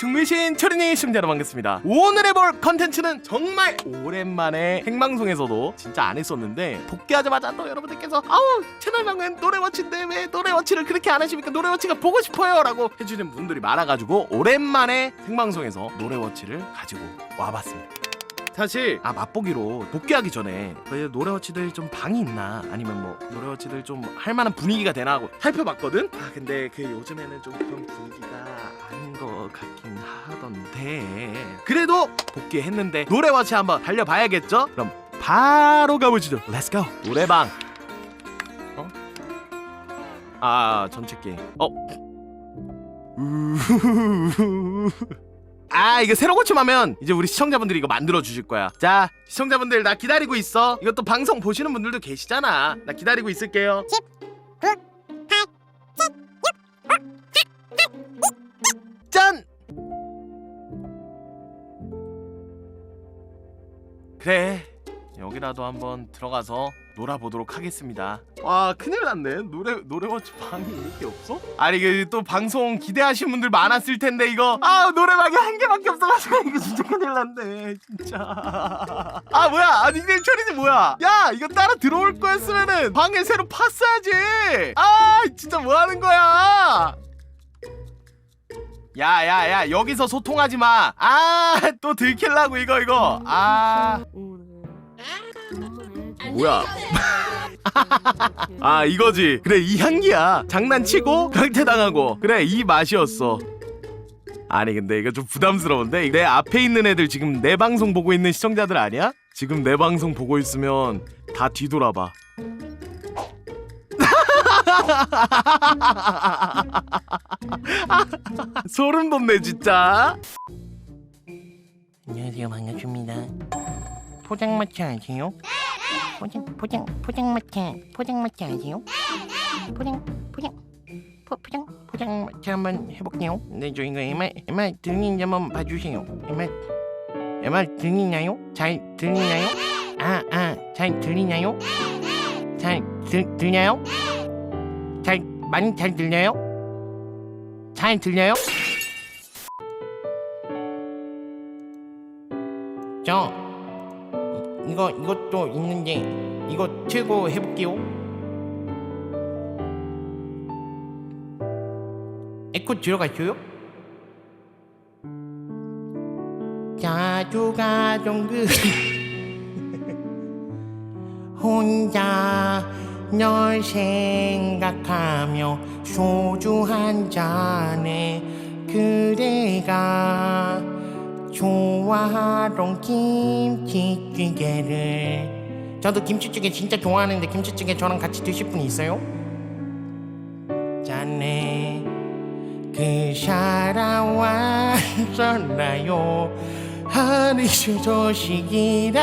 중미신 철인이 여러분 반갑습니다. 오늘 해볼 컨텐츠는 정말 오랜만에 생방송에서도 진짜 안 했었는데 복귀하자마자 또 여러분들께서 아우 채널명은 노래워치인데 왜 노래워치를 그렇게 안 하십니까? 노래워치가 보고 싶어요! 라고 해주는 분들이 많아가지고 오랜만에 생방송에서 노래워치를 가지고 와봤습니다. 사실 아 맛보기로 복귀하기 전에 그 노래워치들 좀 방이 있나? 아니면 뭐 노래워치들 좀 할만한 분위기가 되나 하고 살펴봤거든? 아 근데 그 요즘에는 좀 그런 분위기가 아닌 것 같긴 하던데 그래도 복귀했는데 노래워치 한번 달려봐야겠죠? 그럼 바로 가보시죠. 렛츠고 노래방. 어? 아 전체 게임 어? 아 이거 새로 고침하면 이제 우리 시청자분들이 이거 만들어 주실 거야. 자 시청자분들 나 기다리고 있어. 이것도 방송 보시는 분들도 계시잖아. 나 기다리고 있을게요. 10 9 8 7 그래 여기라도 한번 들어가서 놀아보도록 하겠습니다. 와 큰일 났네. 노래 노래워치 방이 이렇게 없어? 아니 이게 또 방송 기대하시는 분들 많았을 텐데 이거 아 노래방이 한 개밖에 없어가지고 이거 진짜 큰일 났네 진짜. 아 뭐야? 아 닉네임 처리지 뭐야? 야 이거 따라 들어올 거였으면은 방에 새로 팠어야지. 아 진짜 뭐 하는 거야? 야야야 여기서 소통하지 마. 아 또 들킬라고 이거 이거. 아 뭐야? 아 이거지. 그래 이 향기야. 장난치고 강퇴당하고. 그래 이 맛이었어. 아니 근데 이거 좀 부담스러운데 내 앞에 있는 애들 지금 내 방송 보고 있는 시청자들 아니야? 지금 내 방송 보고 있으면 다 뒤돌아봐. 소름 돋네 진짜. 안녕하세요 반갑습니다 포장마차 아세요? 포장 포장 포장마차 포장마차 아세요? 포장 포장 포, 포장 포장마차 한번 해볼게요 네 저희가 MR MR 들리는지 한번 봐주세요 MR MR 들리나요? 잘 들리나요? 아아잘 들리나요? 잘 들, 들려요? 잘 많이 잘 들려요? 잘 들려요? 저 이- 이거 이것도 있는데 이거 최고 해볼게요. 에코 들어갔어요? 자주 가던 그 혼자 널 생각하며 소주 한 잔에 그대가 좋아하던 김치찌개를. 저도 김치찌개 진짜 좋아하는데 김치찌개 저랑 같이 드실 분 있어요? 짠네 그 사람 왔었나요? 하늘수 소식이라도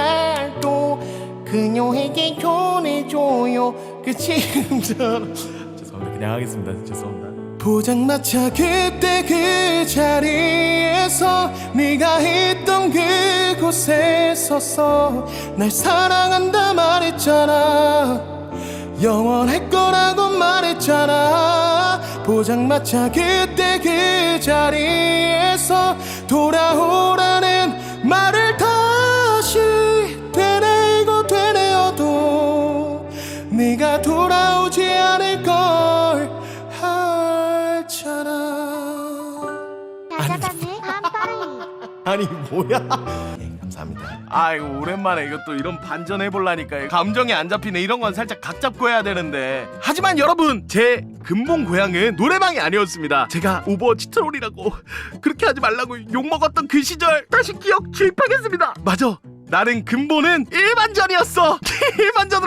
그녀에게 전해줘요 그 지금처럼 죄송합니다. 그냥 하겠습니다. 죄송합니다. 포장마차 그때 그 자리에서 네가 있던 그곳에 서서 날 사랑한다 말했잖아 영원할 거라고 말했잖아 포장마차 그때 그 자리에서 돌아오라는 말을 다 알잖아 아니 뭐야? 네, 감사합니다. 아 이거 오랜만에 이것도 이런 반전 해볼라니까 감정이 안 잡히네. 이런 건 살짝 각 잡고 해야 되는데. 하지만 여러분 제 근본 고향은 노래방이 아니었습니다. 제가 오버워치 트롤이라고 그렇게 하지 말라고 욕 먹었던 그 시절 다시 기억 주입하겠습니다. 맞아. 나는 근본은 일반전이었어. 일반전으로